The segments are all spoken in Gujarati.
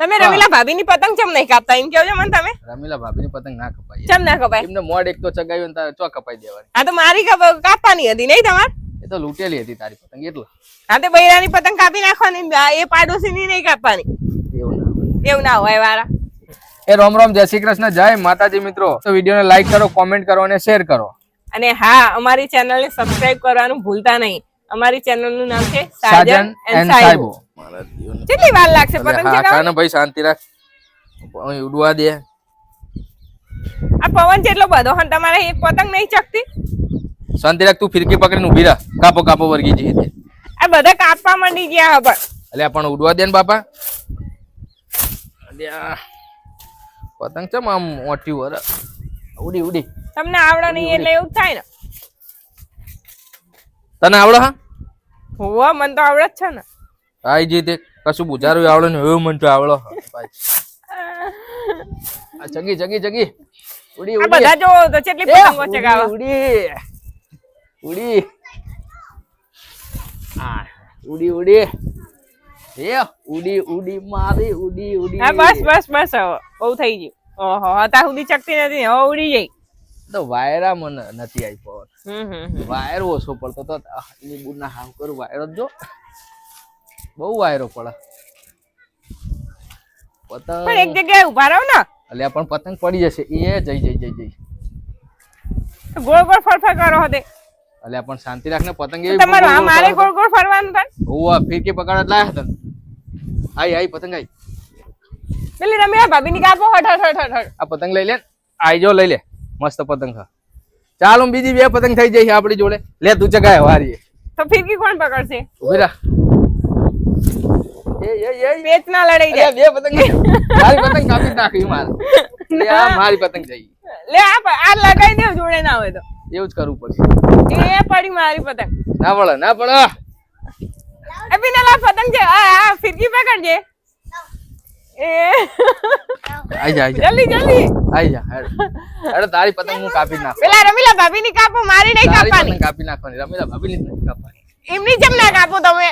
તમે રમીલા ભાભીની પતંગ ચમ નહીં કાપતા? એમ કેવો મને તમે. રમીલા ભાભીની પતંગ ના કપાય. ચમ ના કપાય? એમને મોડ એક તો ચગાવ્યું ને ચો કપાઈ દેવાની? આ તો મારી કાપવાની હતી નહીં તમારે? એ તો લૂંટેલી હતી તારી પતંગ એટલે. આ તો બૈરાની પતંગ કાપી નાખવાની એ પાડોશી ની નહીં કાપવાની. એવું ના. એવું ના હોય વારા. એ રોમ રોમ જય શ્રી કૃષ્ણ જય માતાજી મિત્રો. તો વિડીયોને લાઈક કરો કોમેન્ટ કરો અને શેર કરો. અને હા અમારી ચેનલને સબસ્ક્રાઇબ કરવાનું ભૂલતા નહીં. અમારી ચેનલનું નામ છે સાજન એન્ડ એન્ડ કેટલી વાર લાગશે પતંગ ચગાવવા? ભાઈ શાંતિ રાખ. અહીં ઉડવા દે. આ પવન જેટલો બધો હન તમારે પતંગ નહીં ચકતી શાંતિ રાખ તું ફિરકી પકડીને ઊભી રાખ કાપો કાપો વર્ગી જઈ દે આ બધા કાપવા માંડી ગયા હવે. પણ ઉડવા દે ને બાપા. પતંગ ચમ આમ મોટી વર ઉડી ઉડી. તમને આવડે નહીં એટલે એવું થાય ને. તને આવડે હા? હોવા મને તો આવડે જ છે ને. આઈ જી તે કશું બુજારું આવડે ને એવું મને તો આવડો. ભાઈ. આ જગી જગી જગી. ઉડી ઉડી. બધા જો તો કેટલી પતંગો છે ગાવા. ઉડી ઉડી. આ ઉડી ઉડી. એ ઉડી ઉડી મારી ઉડી ઉડી. હા બસ બસ બસ બહુ થઈ ગયું. ઓહો હતા સુધી ચકતી નથી હવે ઉડી જઈ તો વાયરા મને નથી હમ. વાયર ઓછો પડતો તો બુના હાવ કરું વાયર જ જો. બહુ વાયરો પડે. પણ એક જગ્યાએ ઊભા રહો ને. અલ્યા પણ પતંગ પડી જશે. એ જઈ જઈ જઈ જઈ. ગોળ ગોળ ફરફર કરો હતે અલ્યા પણ શાંતિ રાખને પતંગ એવી તમારું આ મારે ગોળ ગોળ ફરવાનું થાય? ઓવા ફીરકી પકડ લાયા તને આઈ આઈ પતંગ આઈ. પેલી રમ્યા ભાભીની કાપો હઠ હટ હટ હટ હટ આ પતંગ લઈ લે. ને. આઈ જો લઈ લે. મસ્ત પતંગ હા ચાલ બીજી બે પતંગ થઈ જઈ આપણી જોડે. લે તું ચગાય વારી તો ફીરકી કોણ પકડશે? ઊભી રાખ એ એ એ. પેચ ના લડાઈ જાય. બે પતંગ મારી પતંગ કાપી નાખી મારે. લે આ મારી પતંગ જઈ. લે આ આ લગાઈ દેવ જોડે ના હોય તો. એવું જ કરવું પડશે. એ પડી મારી પતંગ. ના પડે ના પડે. એ પીનાલા પતંગ છે આ આ ફિરકી પકડજે એ. આઈ જા જલ્દી જલ્દી. આઈ જા તારી પતંગ હું કાપી જ પેલા રમીલા ભાભીની કાપો મારી નહીં કાપવાની. કાપી નાખવાની. રમીલા ભાભી ની કાપવાની. એમની જેમ ના કાપો તમે.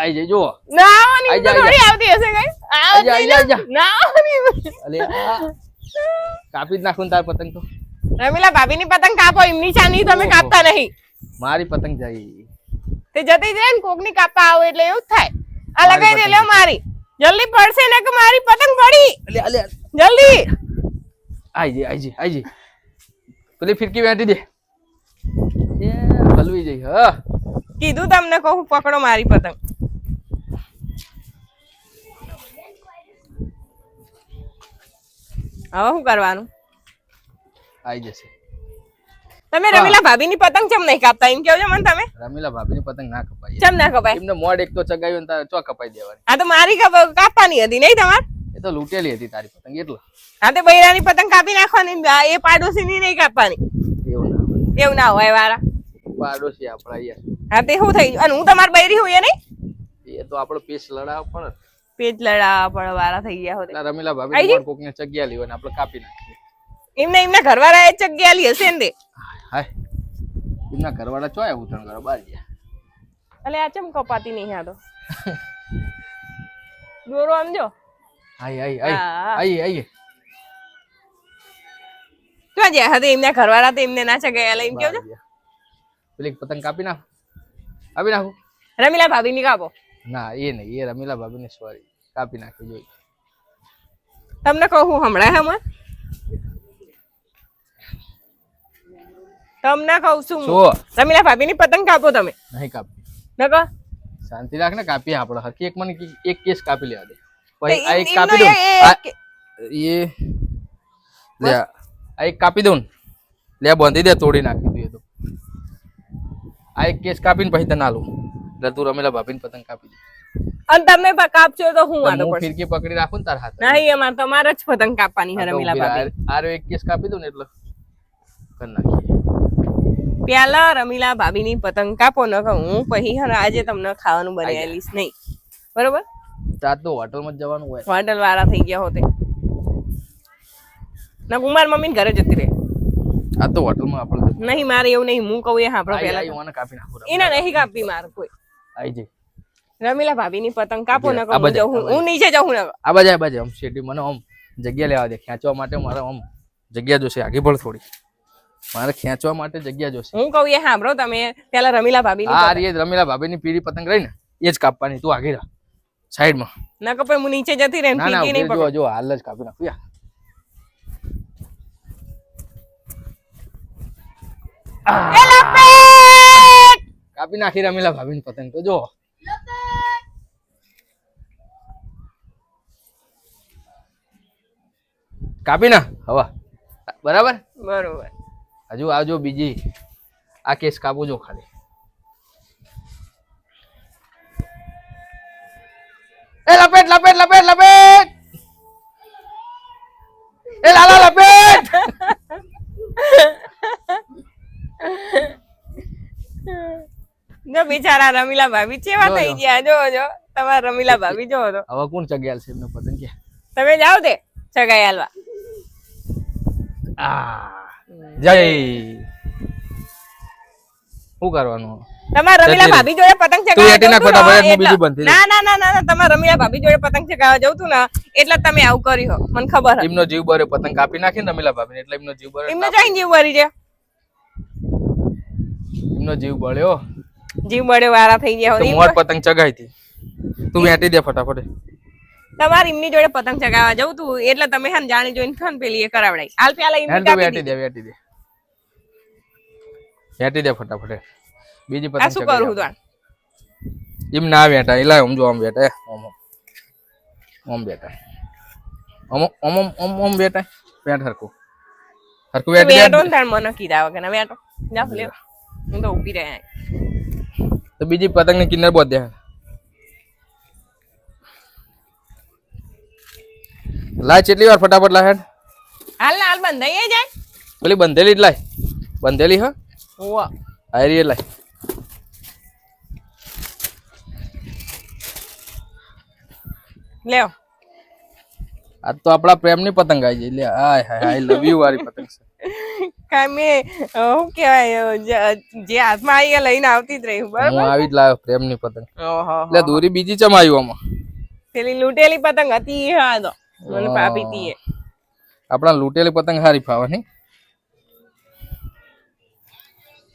આઈ જજો. ના આવવાની તો થોડી આવતી હશે કઈ આવતી. ના આવવાની અલે કાપી જ નાખું તાર પતંગ તો. રમીલા ભાભીની પતંગ કાપો એમની ચાની તમે કાપતા નહીં. મારી પતંગ જાય. તે જતી જાય ને ને કોકની કાપવા આવે એટલે એવું થાય. આ લગાઈ દે. લ્યો મારી. જલ્દી પડશે ને કે મારી પતંગ પડી? અલે અલે. જલ્દી. આઈ જઈ આઈ જી આઈ જી પેલી ફિરકી વેંટી દે. એ હલવી જઈ હ. કીધું તમને કહું પકડો મારી પતંગ. હવે શું કરવાનું? આવી જશે. તમે રમીલા ભાભીની પતંગ કેમ નહીં કાપતા? એમ કેવો છો મને તમે. રમીલા ભાભીની પતંગ ના કપાય. કેમ ના કપાય? એમને મોડ એક તો ચગાવ્યું ને તારે ચો કપાઈ દેવાની? આ તો મારી કાપવાની હતી નહીં તમારે? એ તો લૂંટેલી હતી તારી પતંગ એટલે. હા તો બૈરાની પતંગ કાપી નાખવાની એ એ પાડોશીની નહીં કાપવાની. એવું ના હોય. એવું ના હોય વારા. પાડોશી આપણા યાર હા તે શું થઈ ગયું? અને હું તમારી બૈરી હું એ નહીં? એ તો આપણો પીસ લડાવ પણ. પેટ લડાવવા પણ વારા થઈ ગયા હોત. રમીલા ભાભી પણ કોકને ચગ્યા ને આપણે કાપી નાખીએ. એમને એમના ઘરવાળા એ જગ્યા લી હશે ને તે? હાય એમના ઘરવાળા ચોય ઉઠણ કરો બાર ગયા. એટલે આ ચમ કપાતી નહીં આ તો? દોરો આમ જો. આય આય આય આય આઈ ક્યાં જ્યાં હતા? એમના ઘરવાળા તો એમને ના ચગાયા લઈને કેવું બાર ગયા. પેલી પતંગ કાપી નાખ. કાપી નાખું. રમીલા ભાભી ની કાપો. ના એ નહીં એ રમીલા ભાભીને સોરી. કાપી નાખી જોઈ. તમને કહું હમણાં હમણાં? તમને કહું છું હું. ભાભી રમીલા ભાભીની પતંગ કાપો તમે. નહીં કાપી. કહો. શાંતિ રાખ ને કાપીએ આપણે. હકી એક મને એક કેસ કાપી લેવા દે. પછી આ એક કાપી દઉં. એ- લે આ એક કાપી દઉં ને. લે બાંધી દે તોડી નાખી દઉં એ તો. આ એક કેસ કાપીને પછી તને આલું. એટલે તું રમેલા ભાભીને પતંગ કાપી દે. અને તમે કાપશો તો હું વાંધો પડશે. ફિરકી પકડી રાખું તાર હાથ. નહીં એમાં તમારે જ પતંગ કાપવાની આ રમીલા ભાભી. આરો એક કેસ કાપી દઉં ને એટલે કર નાખી પેલા રમીલા ભાભીની પતંગ કાપો ન હું પછી હે આજે તમને ખાવાનું બનાવેલીશ નહીં. બરોબર? તાર તો હોટલમાં જ જવાનું હોય. હોટલ વાળા થઈ ગયા હોતે. ના કુમાર મમ્મી ઘરે જતી રહે. આ તો હોટલમાં આપણે નહીં મારે એવું નહીં હું કહું એ સાંભળો કાપી નાખું એના નહીં કાપી મારે કોઈ. આઈ રમીલા ભાભીની પતંગ કાપો ન નકર હું હું નીચે જાઉં ન આ બાજુ આ બાજુ આમ શેટી મને આમ જગ્યા લેવા દે. ખેંચવા માટે મારે આમ જગ્યા જોશે. આગળ પણ થોડી. મારે ખેંચવા માટે જગ્યા જોશે. હું કહું એ સાંભળો તમે. પેલા રમીલા ભાભી આ રહી એ રમીલા ભાભીની પીળી પતંગ રહી ને એ જ કાપવાની. તું આગળ રાખ. સાઈડમાં. ના પછી હું નીચે જતી રહે ના ના જો જો હાલ જ કાપી નાખું. યા. એ લપેટ! કાપી નાખી રમેલા ભાભીની પતંગ તો જો. કાપી ના? હવા. બરાબર? બરોબર. હજુ આવજો બીજી. આ કેસ કાપો જો ખાલી. એ લપેટ લપેટ લપેટ લપેટ! એ લાલા લપેટ જો બિચારા રમીલા ભાભી ચેવા થઈ ગયા? જો જો તમારા રમીલા ભાભી જો તો. હવે કોણ ચગ્યાલ છે એમને પતંગ કે? તમે જાઓ તે સગાઈ આ. જય. શું કરવાનું? તમારા રમીલા ભાભી જોડે પતંગ ચગાવવા ને. ના ના ના તમારા રમીલા ભાભી જોડે પતંગ ચગાવવા જવું તું ને એટલે તમે આવું કર્યું હો. મને ખબર એમનો જીવ બરે પતંગ કાપી નાખી ને રમીલા ભાભી એટલે એમનો જીવ બરે એમનો જઈને જીવ બરી છે એમનો જીવ બળ્યો જીવ બળે વારા થઈ ગયા તો. મોર પતંગ ચગાઈ હતી. તું વેટી દે ફટાફટ. તમારે એમની જોડે પતંગ ચગાવવા જવું તું એટલે તમે હન જાણી જોઈને ખન પેલી એ કરાવડાઈ. હાલ પેલા એમની કાપી વેટી દે. વેટી દે. વેટી દે ફટાફટ બીજી પતંગ શું કરું હું તું એમ ના વેટા એલા આમ જો આમ બેટા ઓમ ઓમ. ઓમ બેટા ઓમ ઓમ ઓમ ઓમ ઓમ બેટા બેટ હરકું હરકું વેટી દે ને? તાર મને કીધા વગર. ના વેટો જા લ્યો હું તો ઊભી રહ્યા તો બીજી પતંગની કિન્નર બોધ દે. લાય કેટલી વાર ફટાફટ લાય હેડ. હાલ હાલ બંધાઈ જાય. પેલી બંધેલી જ લાય. બંધેલી હા. ઓવા આયરી લાય. લ્યો. આ તો આપણા પ્રેમની પતંગ આવી જઈ લે આય હાય આઈ લવ યુ વાળી પતંગ છે. કાંઈ મેં અ, શું કહેવાય જે હાથમાં આવી લઈને આવતી જ રહી હું બરાબર આવી જ લાવ્યો પ્રેમની પતંગ. એટલે દોરી બીજી ચમ આવ્યું આમાં? પેલી લૂંટેલી પતંગ હતી એ હા તો. મને પાપી હતી એ. આપણા લૂંટેલી પતંગ હારી ફાવે નહીં.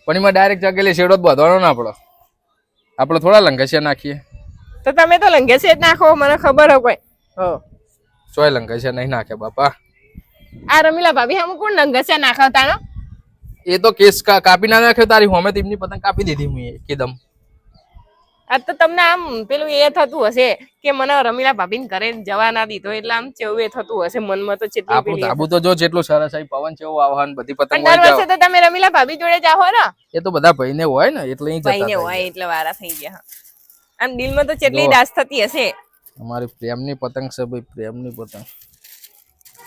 પણ એમાં ડાયરેક્ટ ચગેલી શેડો જ બાંધવાનો ના આપણો. આપણે થોડા લંઘસિયા નાખીએ. તો તમે તો લંઘે છે જ નાખો મને ખબર હોય કોઈ. હો ચોય લંઘસિયા નહીં નાખે બાપા. આ રમીલા ભાભી હમ કોણ નંગસે નાખવતા નો એ તો કેસ કાપી ના નાખ્યો તારી હોમે તેમની પતંગ કાપી દીધી હું એકદમ. આ તો તમને આમ પેલું એ થતું હશે કે મને રમીલા ભાભીને ઘરે જવા ના દીધો એટલે આમ ચેવું એ થતું હશે મનમાં તો ચેટલી આપણું ધાબુ તો જો જેટલું સરસ આવી પવન છે એવું આવાન બધી પતંગ દર વર્ષે તો તમે રમીલા ભાભી જોડે જાઓ ને એ તો બધા ભાઈને હોય ને એટલે અહીં જતા ભાઈને હોય એટલે વારા થઈ ગયા. આમ દિલમાં તો ચેટલી. દાસ થતી હશે. અમારી પ્રેમની પતંગ છે ભાઈ પ્રેમની પતંગ.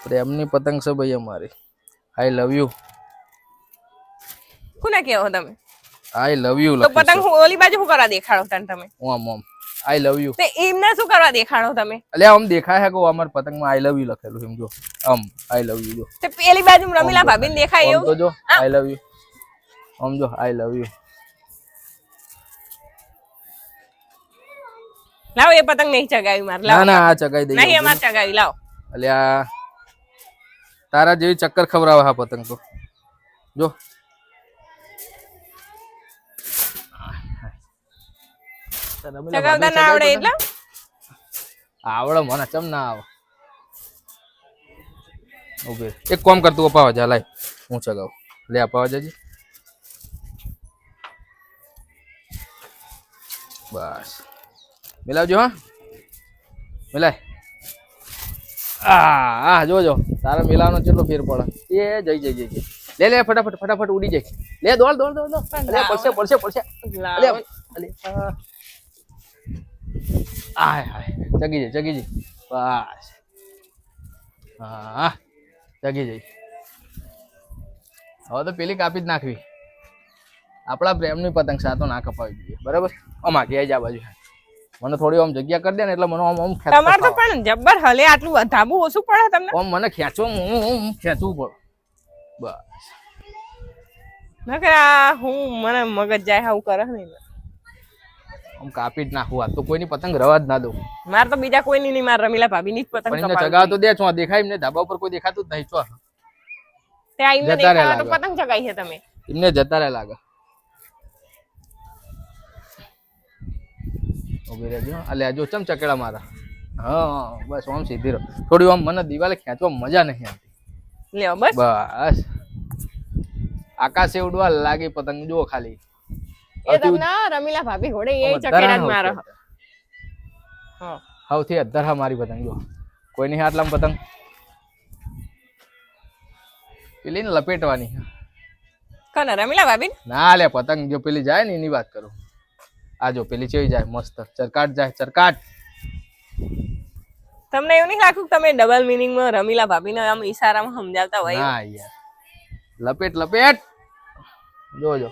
પ્રેમની પતંગ છે ભાઈ અમારી. આઈ લવ યુ કોને કહેવો તમે? આઈ લવ યુ તો પતંગ હું ઓલી બાજુ હું કરવા દેખાડો તને તમે? ઓમ ઓમ આઈ લવ યુ તે એમને શું કરવા દેખાડો તમે? એટલે આમ દેખાય હે કે અમાર પતંગમાં આઈ લવ યુ લખેલું છે એમ જો. આમ આઈ લવ યુ જો. તે પેલી બાજુ રમીલા ભાભીને દેખાય તો એવું? જો આઈ લવ યુ આમ જો આઈ લવ યુ લાવો એ પતંગ નહીં ચગાવી માર ના લાવો. ના આ ચગાવી દઈએ નહીં અમાર ચગાવી લાવો. આ તારા જેવી ચક્કર ખવરાવે હા પતંગ તો. જો? આવડે મને ચમ ના આવે ઓકે એક કોમ કરતું અપાવા જા લાય. હું ચગાવ. લે અપાવા જજે. બસ. મિલાવજો હા. મિલાય. આ આ જોજો. તારા મિલાવાનો કેટલો ફેર પડે? એ જઈ જઈ જઈ જઈ. લે લે ફટાફટ ફટાફટ ઉડી જાય. લે દોડ દોડ દોડ લે પડશે પડશે પડશે. લે. અલે આય હાય જગી જઈ જગી જઈ. બસ. હા જગી જઈ. હવે તો પેલી કાપી જ નાખવી. આપણા પ્રેમની પતંગ સાતો ના કપાવી જોઈએ. બરાબર? અમા કે જ આ બાજુ. મને થોડી આમ જગ્યા કરી દે ને એટલે મને આમ આમ તમારે તો પણ જબ્બર હલે આટલું ધાબુ ઓછું પડે તમને? આમ મને ખેંચવું હું ખેંચવું પડે. બસ. નકરા હું મને મગજ જાય આવું કરે નહીં. આમ કાપી જ નાખું. આ તો કોઈની પતંગ રવા જ ના દઉં. મારે તો બીજા કોઈ નહીં મારે રમીલા ભાભી ની જ પતંગ પણ જગા તો દે છો. દેખાય એમને ધાબા ઉપર કોઈ દેખાતું જ નહીં. છો ત્યાં એમને જતા દેખાવા તો પતંગ ચગાઈ છે તમે. એમને જતા રહે લાગે. ઊભી રહેજો આ લેજો ચમ ચકેડા મારા? હા બસ આમ સીધી રહો. થોડી આમ મને દિવાલે ખેંચવા મજા નહીં આવતી. લ્યો બસ. બસ. આકાશે ઉડવા લાગી પતંગ જો ખાલી. એ તમને રમીલા ભાભી ઘોડે એ ચકેડા જ મારે. હા. સૌથી અધર હા મારી પતંગ જો કોઈ નહીં આટલા પતંગ? પેલી ને લપેટવાની. કોને રમીલા ભાભી? ના લે પતંગ જો પેલી જાય ને એની વાત કરું. આ જો પેલી ચેવી જાય? મસ્ત. ચરકાટ જાય ચરકાટ. તમને એવું નહીં લાગતું કે તમે ડબલ મિનિંગમાં રમીલા ભાભીને આમ ઈશારામાં સમજાવતા હોય? ના યાર. લપેટ લપેટ. જોજો.